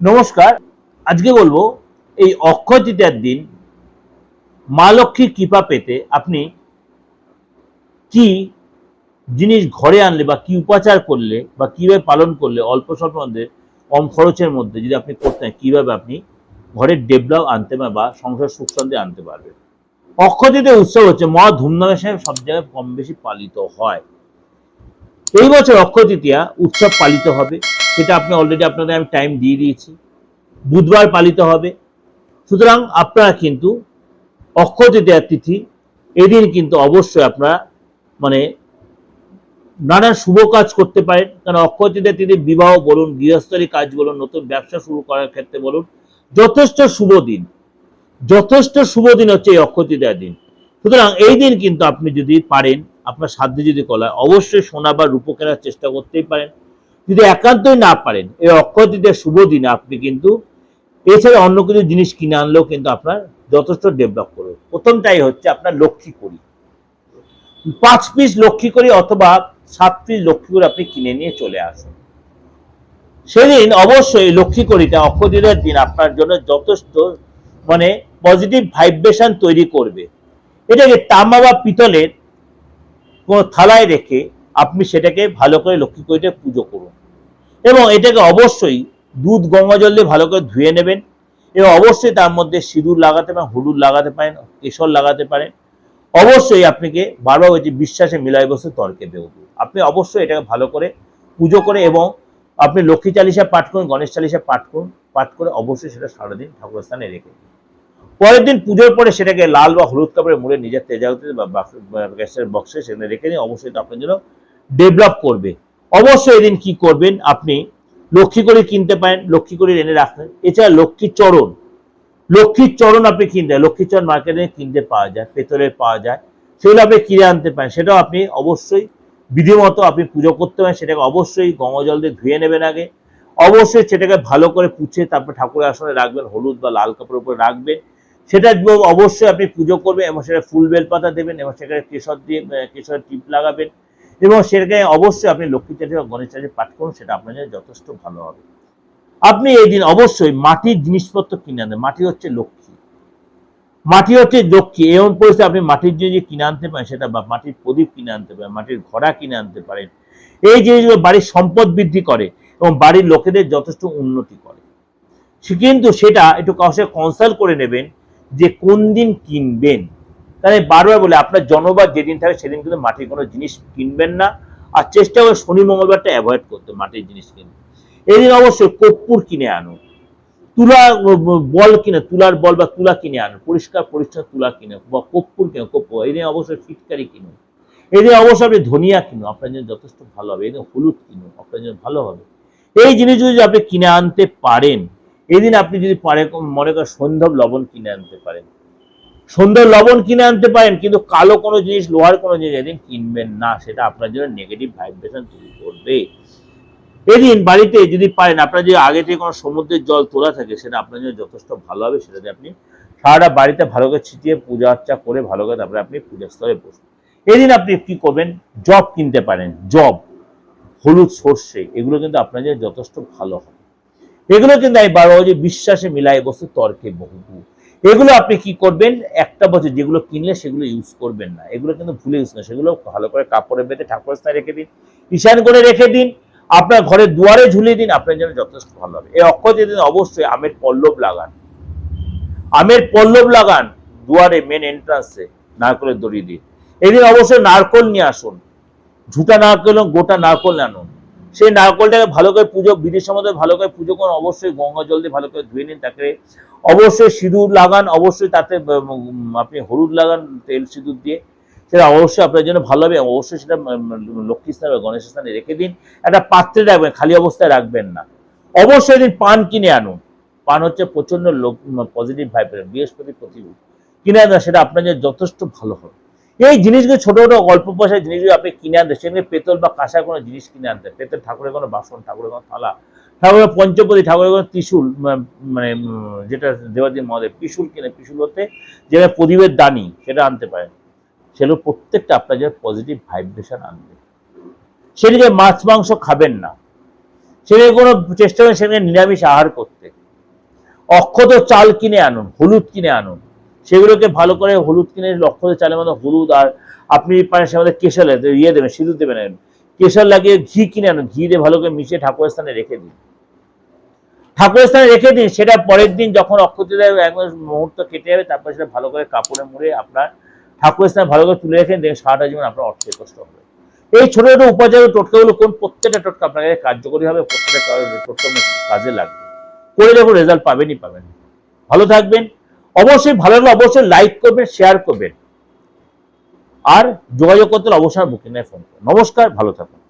নমস্কার, আজকে বলব এই অক্ষয় তৃতীয়ার দিন মা লক্ষ্মীর কৃপা পেতে আপনি কি জিনিস ঘরে আনলে বা কি উপাচার করলে বা কীভাবে পালন করলে অল্প স্বল্প মধ্যে, কম খরচের মধ্যে যদি আপনি করতেন কীভাবে আপনি ঘরের ডেভেলপ আনতে পারবেন বা সংসার সুখ শান্তি আনতে পারবেন? অক্ষয় তৃতীয় উৎসব হচ্ছে মহা ধুমধামের সাথে সব জায়গায় কম বেশি পালিত হয়। এই বছর অক্ষয় তৃতীয়া উৎসব পালিত হবে। সেটা আপনি অলরেডি আপনাদের আমি টাইম দিয়ে দিয়েছি। বুধবার পালিত হবে। সুতরাং আপনারা কিন্তু অক্ষয় তৃতীয়ার তিথি, এদিন কিন্তু অবশ্যই আপনারা মানে নানা শুভ কাজ করতে পারেন। কারণ অক্ষয় তৃতীয়া তিথি বিবাহ বলুন, গৃহস্থলী কাজ বলুন, নতুন ব্যবসা শুরু করার ক্ষেত্রে বলুন, যথেষ্ট শুভ দিন। যথেষ্ট শুভ দিন হচ্ছে এই অক্ষয় তৃতীয়ার দিন। সুতরাং এই দিন কিন্তু আপনি যদি পারেন, আপনার সাধ্যে যদি কলা অবশ্যই সোনা বা রূপো কেনার চেষ্টা করতেই পারেন। যদি একান্তই না পারেন, এই অক্ষয় শুভ দিনে আপনি কিন্তু এছাড়া অন্য কিছু জিনিস কিনে আনলেও কিন্তু আপনার যথেষ্ট ডেভেলপ করবে। প্রথমটাই হচ্ছে আপনার লক্ষ্মী করি পাঁচ পিস লক্ষ্মী করি অথবা সাত পিস লক্ষ্মী করে আপনি কিনে নিয়ে চলে আসুন। সেদিন অবশ্যই লক্ষ্মী করিটা অক্ষয় দিন আপনার জন্য যথেষ্ট মানে পজিটিভ ভাইব্রেশন তৈরি করবে। এটাকে তামা বা পিতলের কোনো থালায় রেখে আপনি সেটাকে ভালো করে লক্ষ্মী করিটা পুজো করুন এবং এটাকে অবশ্যই দুধ গঙ্গা জল দিয়ে ভালো করে ধুয়ে নেবেন এবং অবশ্যই তার মধ্যে সিঁদুর লাগাতে পারেন হলুদ লাগাতে পারেন কেশর লাগাতে পারেন অবশ্যই আপনাকে বারবার হচ্ছে বিশ্বাসে মিলাই বসে তর্কে দেব আপনি অবশ্যই এটাকে ভালো করে পুজো করে এবং আপনি লক্ষ্মী চালিশা পাঠ করুন গণেশ চালিশা পাঠ করুন পাঠ করে অবশ্যই সেটা সারাদিন ঠাকুর স্থানে রেখে দিন পরের দিন পুজোর পরে সেটাকে লাল বা হলুদ কাপড়ে মুড়ে নিজের তেজাউতে বা গ্যাসের বক্সে সেখানে রেখে দিন অবশ্যই আপনার জন্য ডেভেলপ করবে। অবশ্যই এদিন কি করবেন আপনি? লক্ষ্মী করে কিনতে পারেন লক্ষ্মী করে এনে রাখবেন। এছাড়া লক্ষ্মীর চরণ। লক্ষ্মীর চরণ আপনি কিনতে লক্ষ্মীর চরণ মার্কেটে কিনতে পাওয়া যায় পেতলের পাওয়া যায়। সেগুলো আপনি কিনে আনতে পারেন। সেটাও আপনি অবশ্যই বিধিমতো আপনি পুজো করতে পারেন। সেটাকে অবশ্যই গঙ্গা জল দিয়ে ধুয়ে নেবেন আগে। অবশ্যই সেটাকে ভালো করে পুছে তারপর ঠাকুরের আসনে রাখবেন। হলুদ বা লাল কাপড়ের উপরে রাখবেন। সেটা অবশ্যই আপনি পুজো করবেন এবং সেটা ফুল বেলপাতা দেবেন এবং সেখানে কেশর দিয়ে আহ, কেশরের টিপ লাগাবেন। এবং সেটাকে অবশ্যই আপনি লক্ষ্মী চাষি বা গণেশ চাষি পাঠ করুন, সেটা আপনার জন্য যথেষ্ট ভালো হবে। আপনি এই দিন অবশ্যই মাটির জিনিসপত্র কিনে আনবেন মাটি হচ্ছে লক্ষ্মী। মাটি হচ্ছে লক্ষ্মী, এমন পরিস্থিতি আপনি মাটির জিনিস কিনে আনতে পারেন, সেটা বা মাটির প্রদীপ কিনে আনতে পারেন, মাটির ঘোড়া কিনে আনতে পারেন, এই জিনিসগুলো বাড়ির সম্পদ বৃদ্ধি করে এবং বাড়ির লোকেদের যথেষ্ট উন্নতি করে। কিন্তু সেটা একটু সাথে কনসাল্ট করে নেবেন যে কোন দিন কিনবেন। তাহলে বারবার বলে, আপনার জনবার যেদিন থাকে সেদিন কিন্তু মাটির কোনো জিনিস কিনবেন না। আর চেষ্টা করে শনি মঙ্গলবারটা অ্যাভয়েড করতে মাটির জিনিস কিনতে। এদিন অবশ্যই কর্পূর কিনে আনুন তুলা বল কিনে, তুলার বল বা তুলা কিনে আনুন পরিষ্কার পরিচ্ছন্ন তুলা কিনে, বা কর্পূর কিনে, কর্পূর, এদিন অবশ্যই ফিটকারি কিনুন এদিন অবশ্যই আপনি ধনিয়া কিনুন আপনার জন্য যথেষ্ট ভালো হবে। এদিন হলুদ কিনুন আপনার জন্য ভালো হবে। এই জিনিসগুলো যদি আপনি কিনে আনতে পারেন, এদিন আপনি যদি পারে, মনে করেন সন্ধব লবণ কিনে আনতে পারেন সুন্দর লবণ কিনে আনতে পারেন, কিন্তু কালো কোনো জিনিস, লোহার কোনো জিনিস এদিন কিনবেন না, সেটা আপনার জন্য নেগেটিভ ভাইব্রেশন তৈরি করবে। এদিন বাড়িতে যদি পারেন, আপনার যদি আগে থেকে কোনো সমুদ্রের জল তোলা থাকে, সেটা আপনার জন্য যথেষ্ট ভালো হবে সেটাতে আপনি সারাটা বাড়িতে ভালো করে ছিটিয়ে পূজা অর্চা করে ভালো করে তারপরে আপনি পূজার স্থলে বসুন। এদিন আপনি কি করবেন? জব কিনতে পারেন, জব, হলুদ সর্ষে, এগুলো কিন্তু আপনার জন্য যথেষ্ট ভালো হবে। এগুলো কিন্তু আমি বারবার যে বিশ্বাসে মিলাই বস্তু, তর্কে বহুদূর। এগুলো আপনি কি করবেন? একটা বছর যেগুলো কিনলে সেগুলো ইউজ করবেন না। এগুলো কিন্তু ভুলে ইউজ না সেগুলো ভালো করে কাপড়ে বেঁধে ঠাকুরের স্থানে রেখে দিন, ঈশান করে রেখে দিন, আপনার ঘরের দুয়ারে ঝুলিয়ে দিন, আপনার জন্য যথেষ্ট ভালো হবে। এই অক্ষয় দিন অবশ্যই আমের পল্লব লাগান। আমের পল্লব লাগান, দুয়ারে মেন এন্ট্রান্সে নারকলের দড়ি দিয়ে। এদিন অবশ্যই নারকল নিয়ে আসুন। ঝুটা নারকল গোটা নারকল আনুন। সেই নারকলটাকে ভালো করে পুজো বিধির মধ্যে ভালো করে পুজো করুন, অবশ্যই গঙ্গা জল দিয়ে ভালো করে ধুয়ে নিন তাকে। অবশ্যই সিঁদুর লাগান, অবশ্যই তাতে আপনি হলুদ লাগান তেল সিঁদুর দিয়ে। সেটা অবশ্যই আপনার জন্য ভালো হবে, অবশ্যই সেটা লক্ষ্মী স্থানে বা গণেশ স্থানে রেখে দিন। একটা পাত্রে রাখবেন, খালি অবস্থায় রাখবেন না। অবশ্যই দিন পান কিনে আনুন। পান হচ্ছে প্রচণ্ড পজিটিভ ভাইব্রেশন বৃহস্পতি প্রতিরূপ। কিনে আনবেন, সেটা আপনার জন্য যথেষ্ট ভালো হবে। এই জিনিসগুলো, ছোট ছোট অল্প পয়সার জিনিসগুলো আপনি কিনে আনতে, সেখানে পেতল বা কাঁসার কোনো জিনিস কিনে আনতে, পেতল ঠাকুরের কোনো বাসন, ঠাকুরের কোনো থালা, ঠাকুরের পঞ্চপতি ঠাকুরের কোনো ত্রিশূল মানে যেটা দেবাদিন মহাদেব পিশুল কিনে পিশুল হতে যেটা প্রদীপের দানি, সেটা আনতে পারেন। সেগুলো প্রত্যেকটা আপনার জন্য পজিটিভ ভাইব্রেশন আনবে। সেদিকে মাছ, মাংস খাবেন না সেখানে কোনো চেষ্টা করেন সেখানে নিরামিষ আহার করতে। অক্ষত চাল কিনে আনুন, হলুদ কিনে আনুন সেগুলোকে ভালো করে হলুদ কিনে অক্ষত চালের মধ্যে হলুদ আর আপনি পারেন সে আমাদের কেশর ইয়ে দেবেন, সিঁদুর দেবেন কেশর লাগিয়ে ঘি কিনে আনুন, ঘি দিয়ে ভালো করে মিশিয়ে ঠাকুরের স্থানে রেখে দিন। ঠাকুরের স্থানে রেখে দিন, সেটা পরের দিন যখন অক্ষতদের এক মুহূর্ত কেটে যাবে, তারপর সেটা ভালো করে কাপড়ে মুড়ে আপনার ঠাকুরের স্থানে ভালো করে তুলে রেখেন দেখেন সারাটা জীবন আপনার অর্থে কষ্ট হবে। এই ছোট ছোট উপাচার ও টোটকাগুলো কোন প্রত্যেকটা টোটকা আপনার কাছে কার্যকরী হবে, প্রত্যেকটা টোটকা কাজে লাগবে। করে দেখুন রেজাল্ট পাবেনই পাবেন। ভালো থাকবেন। অবশ্যই ভালো লাগলে অবশ্যই লাইক করবেন শেয়ার করবেন। আর যোগাযোগ করতে অবশ্যই বুকিং ফোন নমস্কার, ভালো থাকুন।